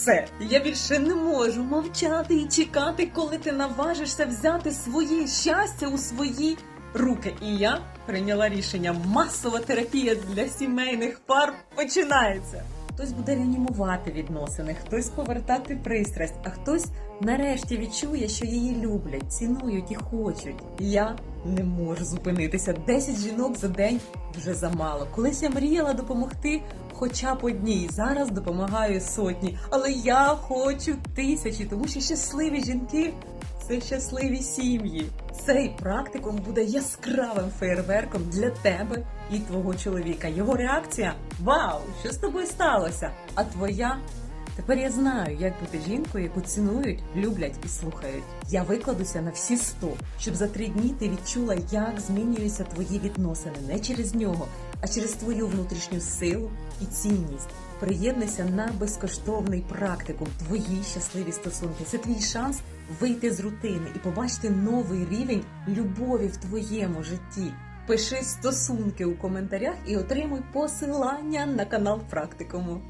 Все, я більше не можу мовчати і чекати, коли ти наважишся взяти своє щастя у свої руки. І я прийняла рішення. Масова терапія для сімейних пар починається. Хтось буде реанімувати відносини, хтось повертати пристрасть, а хтось нарешті відчує, що її люблять, цінують і хочуть. Я не можу зупинитися. 10 жінок за день вже замало. Колись я мріяла допомогти хоча б одній. Зараз допомагаю сотні, але я хочу тисячі, тому що щасливі жінки це щасливі сім'ї. Цей практикум буде яскравим феєрверком для тебе і твого чоловіка. Його реакція Вау! Що з тобою сталося? А твоя Тепер я знаю, як бути жінкою, яку цінують, люблять і слухають. Я викладуся на всі сто, щоб за три дні ти відчула, як змінюються твої відносини не через нього, а через твою внутрішню силу і цінність. Приєднуйся на безкоштовний практикум Твої щасливі стосунки. Це твій шанс вийти з рутини і побачити новий рівень любові в твоєму житті. Пиши стосунки у коментарях і отримуй посилання на канал практикуму.